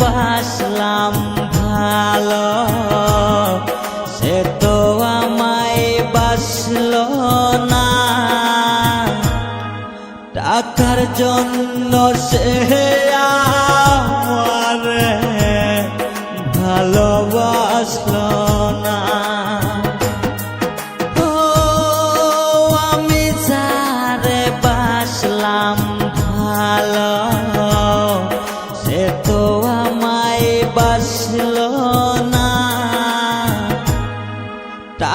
বাসলাম ভালো। সে তো আমায় বাসল না। টাকার জন্য সে আমার ভালোবাসলাম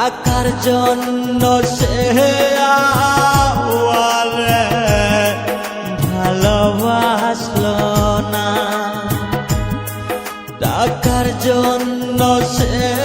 টাকার জন্য সে ভালোবাসল না। টাকার জন্য সে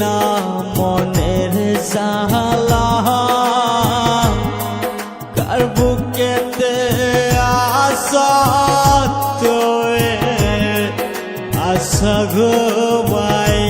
না মনের জালা কার বুকেতে আসা আশা আসা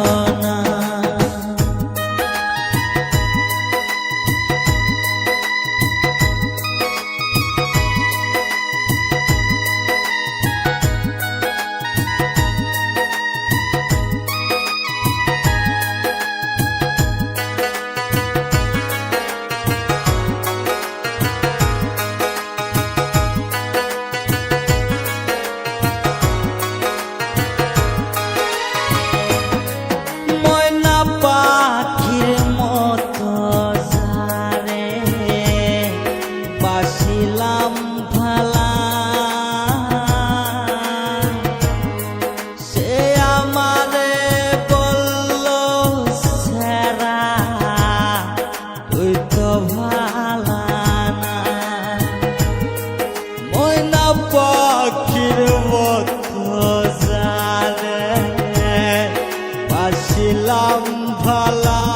পাশিলাম ভালা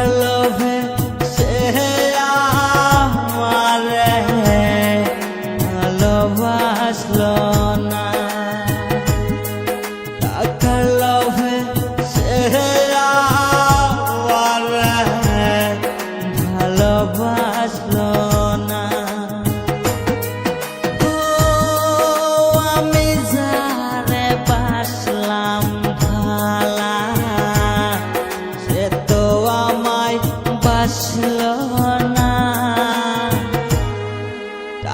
টাকার